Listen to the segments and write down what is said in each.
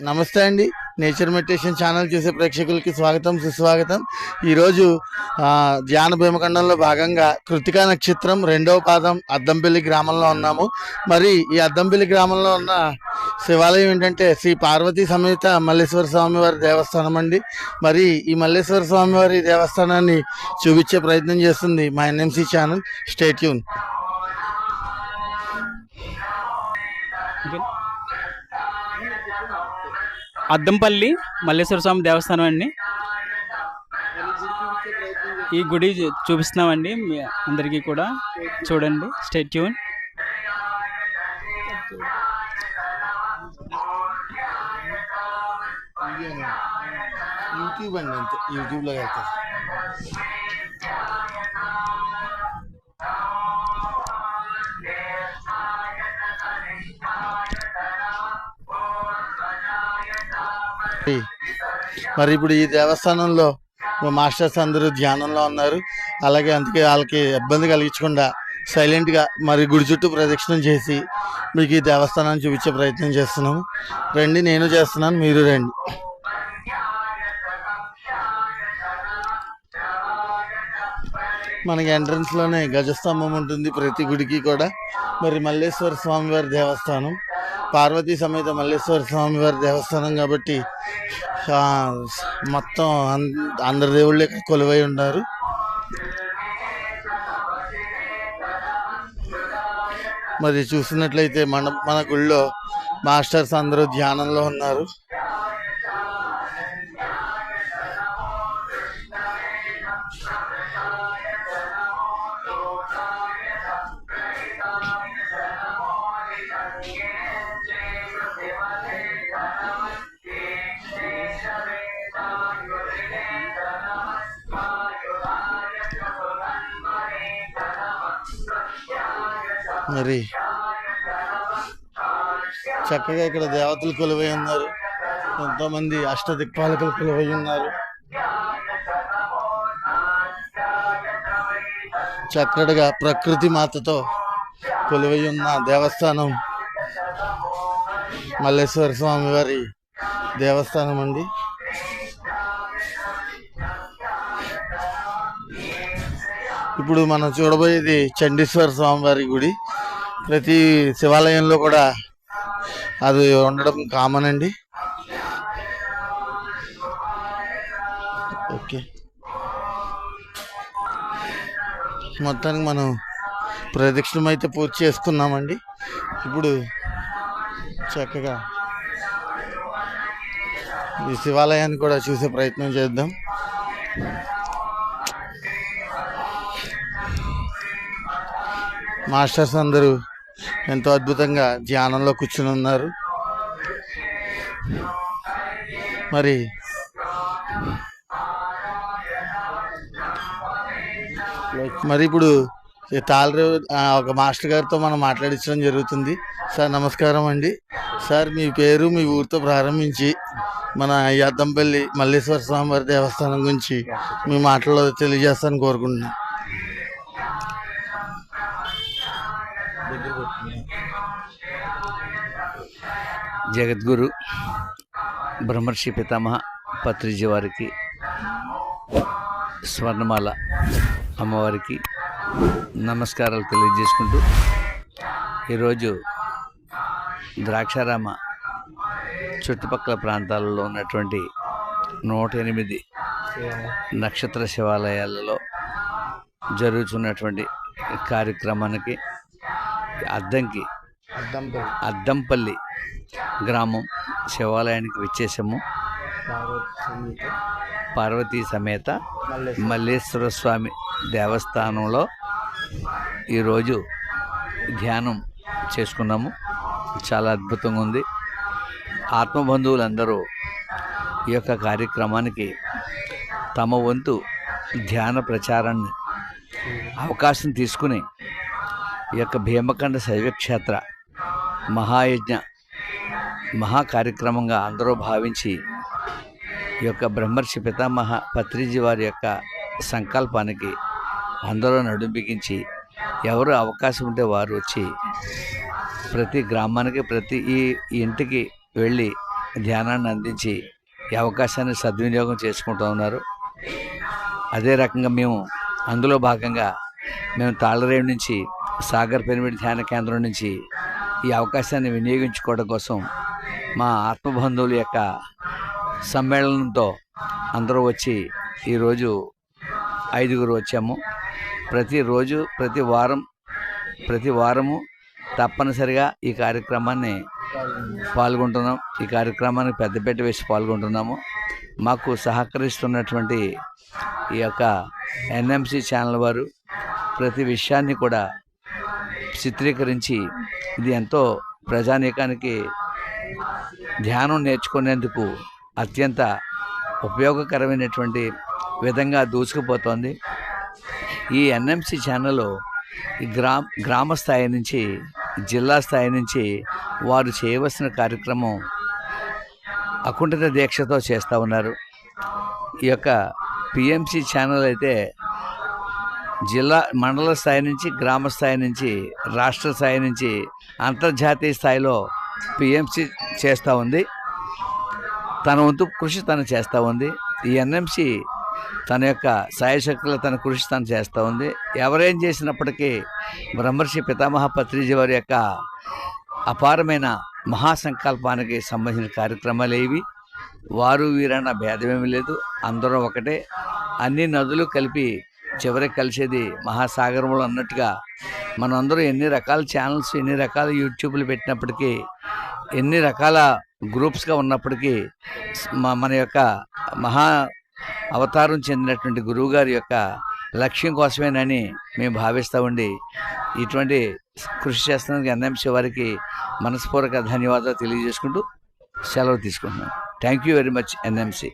నమస్తే అండి. Nature meditation channel చూసే ప్రేక్షకులకి స్వాగతం సుస్వాగతం. ఈరోజు ధ్యాన భీమఖండంలో భాగంగా కృతికా నక్షత్రం రెండవ పాదం అద్దంపల్లి గ్రామంలో ఉన్నాము. మరి ఈ అద్దంపల్లి గ్రామంలో ఉన్న శివాలయం ఏంటంటే శ్రీ పార్వతీ సమేత మల్లేశ్వర స్వామివారి దేవస్థానం అండి. మరి ఈ మల్లేశ్వర స్వామివారి దేవస్థానాన్ని చూపించే ప్రయత్నం చేస్తుంది మా NMC channel. Stay tuned Addampalli Malleswara Swamy దేవస్థానం అండి. ఈ గుడి చూపిస్తున్నామండి మీ అందరికీ కూడా. చూడండి స్టేట్ యూట్యూబ్ అండి అంతే. యూట్యూబ్లో వెళ్తారు మరి ఇప్పుడు ఈ దేవస్థానంలో మాస్టర్స్ అందరూ ధ్యానంలో ఉన్నారు. అలాగే అందుకే వాళ్ళకి ఇబ్బంది కలిగించకుండా సైలెంట్గా మరి గుడి చుట్టూ ప్రదక్షిణం చేసి మీకు ఈ దేవస్థానాన్ని చూపించే ప్రయత్నం చేస్తున్నాము. రండి నేను చేస్తున్నాను మీరు రండి. మనకి ఎంట్రన్స్లోనే గజస్తంభం ఉంటుంది ప్రతి గుడికి కూడా. మరి మల్లేశ్వర స్వామివారి దేవస్థానం. పార్వతీ సమేత మల్లేశ్వర స్వామివారి దేవస్థానం కాబట్టి మొత్తం అన్- అందరి దేవుళ్ళు కొలువై ఉన్నారు. మరి చూసినట్లయితే మన మన గుళ్ళో మాస్టర్స్ అందరూ ధ్యానంలో ఉన్నారు. మరి చక్కగా ఇక్కడ దేవతలు కొలువై ఉన్నారు. ఎంతో మంది అష్టదిక్పాలకులు కొలువై ఉన్నారు. చక్కగా ప్రకృతి మాతతో కొలువై ఉన్న దేవస్థానం మల్లేశ్వర స్వామి వారి దేవస్థానం అండి. ఇప్పుడు మనం చూడబోయేది చండీశ్వర స్వామివారి గుడి. ప్రతి శివాలయంలో కూడా అది ఉండడం కామన్ అండి. ఓకే. మొత్తానికి మనం ప్రదక్షిణం అయితే పూర్తి చేసుకున్నామండి. ఇప్పుడు చక్కగా ఈ శివాలయాన్ని కూడా చూసే ప్రయత్నం చేద్దాం. మాస్టర్స్ అందరూ ఎంతో అద్భుతంగా ధ్యానంలో కూర్చుని ఉన్నారు. మరి మరి ఇప్పుడు ఈ తాళరేవు ఒక మాస్టర్ గారితో మనం మాట్లాడించడం జరుగుతుంది. సార్ నమస్కారం అండి. సార్ మీ పేరు మీ ఊరితో ప్రారంభించి మన యద్దంపల్లి మల్లేశ్వర స్వామివారి దేవస్థానం గురించి మీ మాటల్లో తెలియజేస్తాను కోరుకుంటున్నాను. జగద్గురు బ్రహ్మర్షి పితామహ పత్రిజీ వారికి స్వర్ణమాల అమ్మవారికి నమస్కారాలు తెలియజేసుకుంటూ ఈరోజు ద్రాక్షారామ చుట్టుపక్కల ప్రాంతాలలో ఉన్నటువంటి నూట ఎనిమిది నక్షత్ర శివాలయాలలో జరుగుతున్నటువంటి కార్యక్రమానికి అద్దంకి అద్దంపల్లి. అద్దంపల్లి గ్రామం శివాలయానికి వచ్చేసాము. పార్వతీ సమేత మల్లేశ్వర స్వామి దేవస్థానంలో ఈరోజు ధ్యానం చేసుకున్నాము. చాలా అద్భుతంగా ఉంది. ఆత్మబంధువులందరూ ఈ యొక్క కార్యక్రమానికి తమ వంతు ధ్యాన ప్రచారాన్ని అవకాశం తీసుకుని ఈ యొక్క భీమకండ శైవక్షేత్ర మహాయజ్ఞ మహా కార్యక్రమంగా అందరూ భావించి ఈ యొక్క బ్రహ్మర్షి పితామహ పత్రిజీ వారి యొక్క సంకల్పానికి అందరూ నడుంబిగించి ఎవరు అవకాశం ఉంటే వారు వచ్చి ప్రతి గ్రామానికి ప్రతి ఈ ఇంటికి వెళ్ళి ధ్యానాన్ని అందించి ఈ అవకాశాన్ని సద్వినియోగం చేసుకుంటూ ఉన్నారు. అదే రకంగా మేము అందులో భాగంగా మేము తాళరేవు నుంచి సాగర్ పిరమిడ్ ధ్యాన కేంద్రం నుంచి ఈ అవకాశాన్ని వినియోగించుకోవడం కోసం మా ఆత్మబంధువుల యొక్క సమ్మేళనంతో అందరూ వచ్చి ఈరోజు ఐదుగురు వచ్చాము. ప్రతిరోజు ప్రతి వారం ప్రతి వారము తప్పనిసరిగా ఈ కార్యక్రమాన్ని పాల్గొంటున్నాం. ఈ కార్యక్రమానికి పెద్దపేట వేసి పాల్గొంటున్నాము. మాకు సహకరిస్తున్నటువంటి ఈ యొక్క ఎన్ఎంసి ఛానల్ వారు ప్రతి విషయాన్ని కూడా చిత్రీకరించి ఇది ఎంతో ప్రజానీకానికి ధ్యానం నేర్చుకునేందుకు అత్యంత ఉపయోగకరమైనటువంటి విధంగా దూసుకుపోతోంది. ఈ ఎన్ఎంసి ఛానల్ ఈ గ్రా గ్రామ స్థాయి నుంచి జిల్లా స్థాయి నుంచి వారు చేయవలసిన కార్యక్రమం అకుంఠిత దీక్షతో చేస్తూ ఉన్నారు. ఈ యొక్క పిఎంసి ఛానల్ అయితే జిల్లా మండల స్థాయి నుంచి గ్రామ స్థాయి నుంచి రాష్ట్ర స్థాయి నుంచి అంతర్జాతీయ స్థాయిలో పిఎంసి చేస్తూ ఉంది. తన వంతు కృషి తను చేస్తూ ఉంది. ఈ ఎన్ఎంసి తన యొక్క సాయశక్తులు తన కృషి తను చేస్తూ ఉంది. ఎవరేం చేసినప్పటికీ బ్రహ్మర్షి పితామహ పత్రిజీ వారి యొక్క అపారమైన మహాసంకల్పానికి సంబంధించిన కార్యక్రమాలు ఏవి? వారు వీరన్న భేదమేమి లేదు. అందరూ ఒకటే. అన్ని నదులు కలిపి చివరికి కలిసేది మహాసాగరంలో అన్నట్టుగా మనందరూ ఎన్ని రకాల ఛానల్స్ ఎన్ని రకాల యూట్యూబ్లు పెట్టినప్పటికీ ఎన్ని రకాల గ్రూప్స్గా ఉన్నప్పటికీ మన యొక్క మహా అవతారం చెందినటువంటి గురువుగారి యొక్క లక్ష్యం కోసమేనని మేము భావిస్తూ ఉండి ఇటువంటి కృషి చేస్తున్నందుకు ఎన్ఎంసీ వారికి మనస్పూర్వక ధన్యవాదాలు తెలియజేసుకుంటూ సెలవు తీసుకుంటున్నాను thank you very much NMC.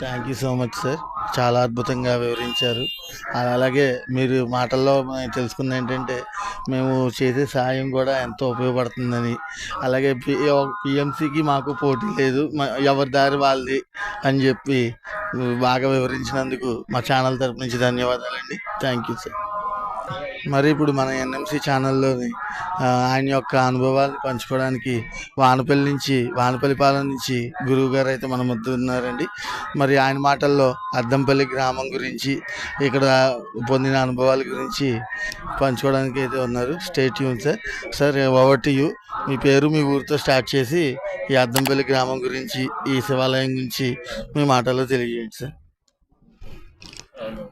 Thank you so much sir. చాలా అద్భుతంగా వివరించారు. అలాగే మీరు మాటల్లో మేము తెలుసుకుంది ఏంటంటే మేము చేసే సాయం కూడా ఎంతో ఉపయోగపడుతుందని. అలాగే పిఎంసికి మాకు పోటీ లేదు. ఎవరి దారి వాళ్ళది అని చెప్పి బాగా వివరించినందుకు మా ఛానల్ తరపు నుంచి ధన్యవాదాలండి. Thank you sir. మరి ఇప్పుడు మన ఎన్ఎంసీ ఛానల్లోని ఆయన యొక్క అనుభవాలు పంచుకోవడానికి వానపల్లి నుంచి వానపల్లిపాలెం నుంచి గురువు గారు అయితే మన ముద్దు ఉన్నారండి. మరి ఆయన మాటల్లో అద్దంపల్లి గ్రామం గురించి ఇక్కడ పొందిన అనుభవాల గురించి పంచుకోవడానికి అయితే ఉన్నారు. Stay Yoon sir sir over to you మీ పేరు మీ ఊరితో స్టార్ట్ చేసి ఈ అద్దంపల్లి గ్రామం గురించి ఈ శివాలయం గురించి మీ మాటల్లో తెలియజేయండి సార్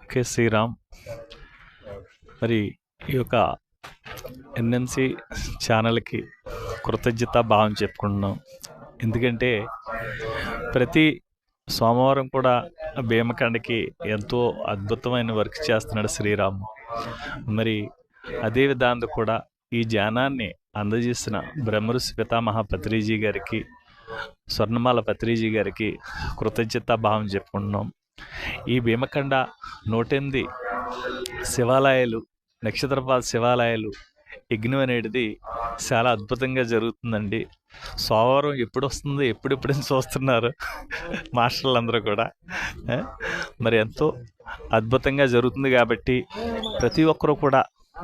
ఓకే శ్రీరామ్. మరి ఈ యొక్క ఎన్ఎంసి ఛానల్కి కృతజ్ఞత భావం చెప్పుకుంటున్నాం. ఎందుకంటే ప్రతి సోమవారం కూడా భీమకండకి ఎంతో అద్భుతమైన వర్క్ చేస్తున్నాడు శ్రీరామ్. మరి అదే విధానం కూడా ఈ ధ్యానాన్ని అందజేసిన బ్రహ్మఋషి పితామహ పత్రిజీ గారికి స్వర్ణమాల పత్రిజీ గారికి కృతజ్ఞత భావం చెప్పుకుంటున్నాం. ఈ భీమకండ నూటెనిమిది శివాలయాలు నక్షత్రపాద శివాలయాలు యజ్ఞం అనేది చాలా అద్భుతంగా జరుగుతుందండి. సోమవారం ఎప్పుడు వస్తుంది ఎప్పుడెప్పుడు చూస్తున్నారు మాస్టర్లు అందరూ కూడా మరి ఎంతో అద్భుతంగా జరుగుతుంది కాబట్టి ప్రతి ఒక్కరూ కూడా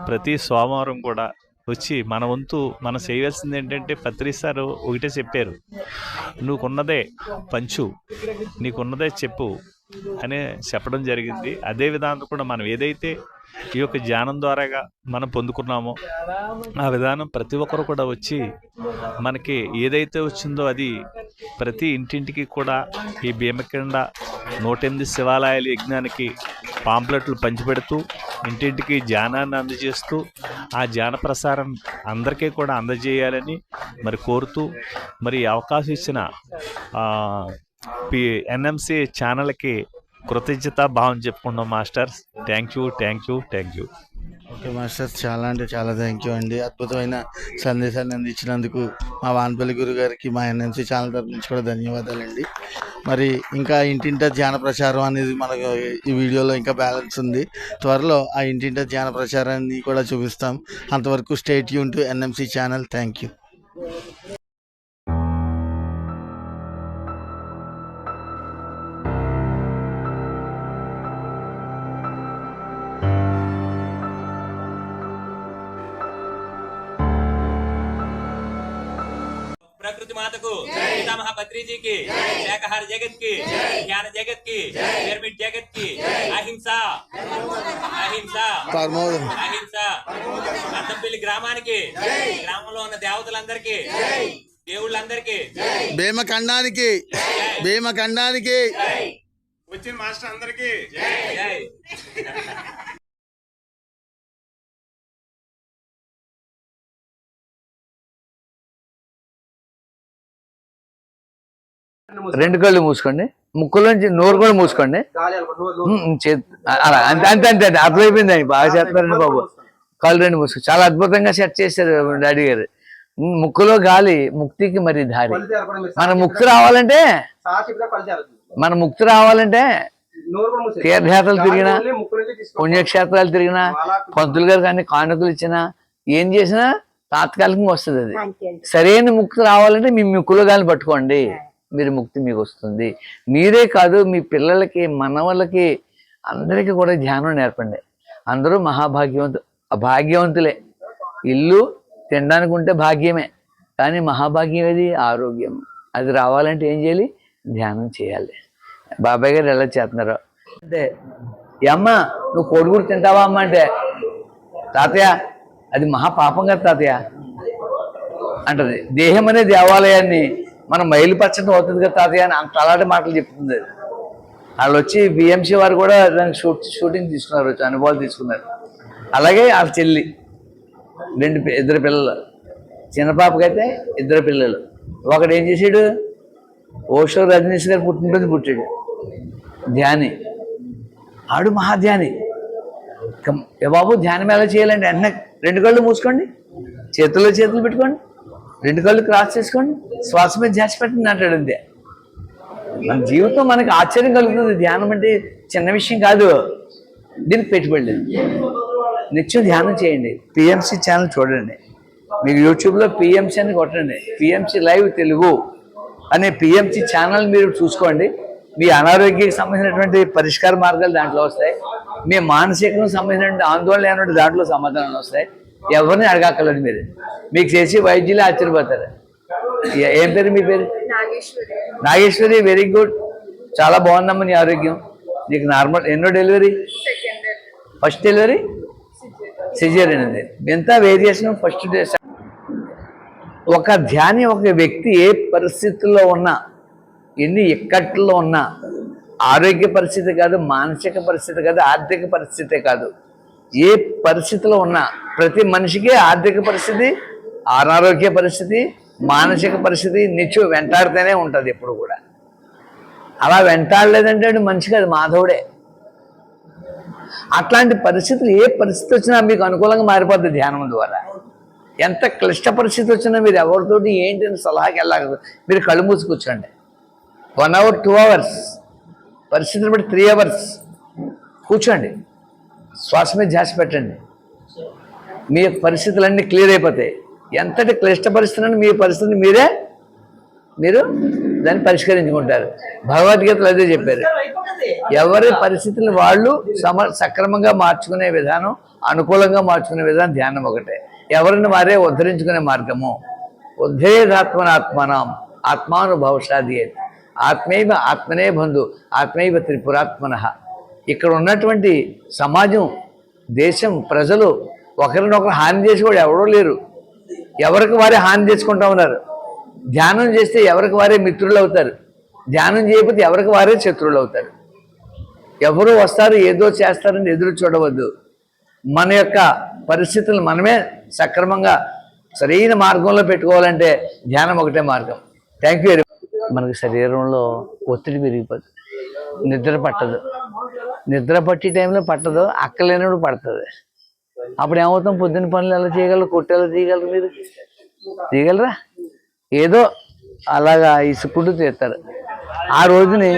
ప్రతి సోమవారం కూడా వచ్చి మన వంతు మనం చేయవలసింది ఏంటంటే పత్రిసారు ఒకటే చెప్పారు. నువ్వుకున్నదే పంచు నీకున్నదే చెప్పు అని చెప్పడం జరిగింది. అదే విధానం కూడా మనం ఏదైతే ఈ యొక్క ధ్యానం ద్వారాగా మనం పొందుకున్నామో ఆ విధానం ప్రతి ఒక్కరు కూడా వచ్చి మనకి ఏదైతే వచ్చిందో అది ప్రతి ఇంటింటికి కూడా ఈ భీమకిండ నూట ఎనిమిది శివాలయాల యజ్ఞానికి పాంప్లెట్లు పంచిపెడుతూ ఇంటింటికి ధ్యానాన్ని అందజేస్తూ ఆ ధ్యాన ప్రసారం అందరికీ కూడా అందజేయాలని మరి కోరుతూ మరి అవకాశం ఇచ్చిన పి ఎన్ఎంసి ఛానల్కి కృతజ్ఞత భావం చెప్పుకున్నాం masters. Thank you thank you thank you okay master చాలా అంటే చాలా థ్యాంక్ యూ అండి. అద్భుతమైన సందేశాన్ని అందించినందుకు మా వాన్పల్లి గురు గారికి మా ఎన్ఎంసీ ఛానల్ తరపు నుంచి కూడా ధన్యవాదాలండి. మరి ఇంకా ఇంటింటా ధ్యాన ప్రచారం అనేది మనకు ఈ వీడియోలో ఇంకా బ్యాలెన్స్ ఉంది. త్వరలో ఆ ఇంటింటా ధ్యాన ప్రచారాన్ని కూడా చూపిస్తాం. అంతవరకు stay Yoon to NMC channel. Thank you పత్రిజీకి శాఖహార జగత్కి ధ్యాన జగత్కి పిరమిడ్ జగత్కి అహింస. అహింస. అహింస. అద్దంపల్లి గ్రామానికి గ్రామంలో ఉన్న దేవతలందరికీ దేవుళ్ళందరికీ. భీమఖండానికి భీమఖండానికి వచ్చిన మాస్టర్ అందరికి రెండు కళ్ళు మూసుకోండి. ముక్కులోంచి నోరు కూడా మూసుకోండి. అలా అంతే అంతే అంతే అంతే. అర్థమైపోయింది అండి. బాగా చేస్తున్నారండి బాబు. కళ్ళు రెండు మూసుకో చాలా అద్భుతంగా సెట్ చేశారు డాడీ గారు. ముక్కులో గాలి ముక్తికి మరి దారి. మన ముక్తి రావాలంటే మన ముక్తి రావాలంటే తీర్థయాత్రలు తిరిగినా పుణ్యక్షేత్రాలు తిరిగినా పంతులు గారు కానీ కానుకలు ఇచ్చినా ఏం చేసినా తాత్కాలికంగా వస్తుంది అది. సరైన ముక్తి రావాలంటే మీ ముక్కులో గాలి పట్టుకోండి. మీరు ముక్తి మీకు వస్తుంది మీరే కాదు మీ పిల్లలకి మనవలకి అందరికీ కూడా ధ్యానం నేర్పండి. అందరూ మహాభాగ్యవంతు భాగ్యవంతులే ఇల్లు తినడానికి ఉంటే భాగ్యమే కానీ మహాభాగ్యం ఏది? ఆరోగ్యం. అది రావాలంటే ఏం చేయాలి? ధ్యానం చేయాలి. బాబాయ్ గారు ఎలా చేస్తున్నారు. అంటే అమ్మ నువ్వు కోడిగుడు తింటావా అమ్మ? అంటే తాతయ్య అది మహా పాపం కదా తాతయ్య. అంటది. దేహం అనే దేవాలయాన్ని మనం మైలు అవుతుంది కదా తాతయ్య అని అంత అలాంటి మాటలు చెప్తుంది. అది. వాళ్ళు వచ్చి బిఎంసి వారు కూడా దానికి షూట్ షూటింగ్ తీసుకున్నారు వచ్చి అనుభవాలు తీసుకున్నారు. అలాగే వాళ్ళ చెల్లి రెండు ఇద్దరు పిల్లలు. చిన్న పాపకైతే ఇద్దరు పిల్లలు. ఒకడు ఏం చేశాడు ఓషో రజనీష్ గారు పుట్టినరోజు పుట్టాడు. ధ్యాని. ఆడు మహాధ్యాని. బాబు ధ్యానం ఎలా చేయాలంటే వెంటనే రెండు కళ్ళు మూసుకోండి. చేతుల్లో చేతులు పెట్టుకోండి. రెండు కళ్ళు క్రాస్ చేసుకోండి శ్వాస మీద ధ్యాస పెట్టండి అంటాడు అంతే. మన జీవితం మనకి ఆశ్చర్యం కలుగుతుంది. ధ్యానం అంటే చిన్న విషయం కాదు. దీనికి పెట్టుబడి లేదు. నిత్యం ధ్యానం చేయండి. పిఎంసి ఛానల్ చూడండి. మీరు యూట్యూబ్లో పిఎంసి అని కొట్టండి. పిఎంసి లైవ్ తెలుగు అనే పిఎంసి ఛానల్ మీరు చూసుకోండి. మీ అనారోగ్యకి సంబంధించినటువంటి పరిష్కార మార్గాలు దాంట్లో వస్తాయి. మీ మానసికం సంబంధించినటువంటి ఆందోళన లేనటువంటి దాంట్లో సమాధానాలు వస్తాయి. ఎవరిని అడగక్కర్లేదు మీరు. మీకు చేసి వైద్యులు ఆశ్చర్యపోతారు. ఏ- పేరు మీ పేరు? నాగేశ్వరి. Very good. చాలా బాగుందమ్మా నీ ఆరోగ్యం. నీకు నార్మల్ ఎన్నో డెలివరీ? First delivery? సిజేరియన్ అది ఎంత వేరియేషన్? ఫస్ట్ ఒక ధ్యాని ఒక వ్యక్తి ఏ పరిస్థితుల్లో ఉన్నా ఎన్ని ఇక్కట్లో ఉన్నా ఆరోగ్య పరిస్థితి కాదు మానసిక పరిస్థితి కాదు ఆర్థిక పరిస్థితి కాదు ఏ పరిస్థితిలో ఉన్నా ప్రతి మనిషికి ఆర్థిక పరిస్థితి అనారోగ్య పరిస్థితి మానసిక పరిస్థితి నిత్యం వెంటాడితేనే ఉంటుంది ఎప్పుడు కూడా. అలా వెంటాడలేదంటే మంచిగా అది మాధవుడే. అట్లాంటి పరిస్థితులు ఏ పరిస్థితి వచ్చినా మీకు అనుకూలంగా మారిపోద్ది ధ్యానం ద్వారా. ఎంత క్లిష్ట పరిస్థితి వచ్చినా మీరు ఎవరితోటి ఏంటి అని సలహాకి వెళ్ళకూడదు మీరు కళ్ళు మూసి కూర్చోండి. వన్ అవర్ టూ అవర్స్ పరిస్థితిని బట్టి త్రీ అవర్స్ కూర్చోండి. శ్వాస మీద ధ్యాస పెట్టండి. మీ పరిస్థితులన్నీ క్లియర్ అయిపోతాయి. ఎంతటి క్లిష్ట పరిస్థితులను మీ పరిస్థితిని మీరే మీరు దాన్ని పరిష్కరించుకుంటారు. భగవద్గీతలో అదే చెప్పారు. ఎవరి పరిస్థితులను వాళ్ళు సమ సక్రమంగా మార్చుకునే విధానం అనుకూలంగా మార్చుకునే విధానం ధ్యానం ఒకటే. ఎవరిని వారే ఉద్ధరించుకునే మార్గము. ఉద్ధరేదాత్మనాత్మనాం ఆత్మానుభవశాది ఆత్మైవ ఆత్మనే బంధు ఆత్మైవ త్రిపురాత్మన. ఇక్కడ ఉన్నటువంటి సమాజం దేశం ప్రజలు ఒకరినొకరు హాని చేసేవాడు ఎవడో లేరు. ఎవరికి వారే హాని చేసుకుంటా ఉన్నారు. ధ్యానం చేస్తే ఎవరికి వారే మిత్రులు అవుతారు. ధ్యానం చేయకపోతే ఎవరికి వారే శత్రువులు అవుతారు. ఎవరు వస్తారు ఏదో చేస్తారని ఎదురు చూడవద్దు. మన యొక్క పరిస్థితులు మనమే సక్రమంగా సరైన మార్గంలో పెట్టుకోవాలంటే ధ్యానం ఒకటే మార్గం. థ్యాంక్ యూ మనకి శరీరంలో ఒత్తిడి పెరిగిపోతుంది నిద్ర పట్టదు. నిద్ర పట్టే టైంలో పట్టదు. అక్కలేనప్పుడు పడుతుంది అప్పుడు ఏమవుతాం? పొద్దున్న పనులు ఎలా చేయగలరు? కొట్టేలా చేయగలరు మీరు? చేయగలరా? ఏదో అలాగా ఇసుకుంటూ తీస్తారు ఆ రోజుని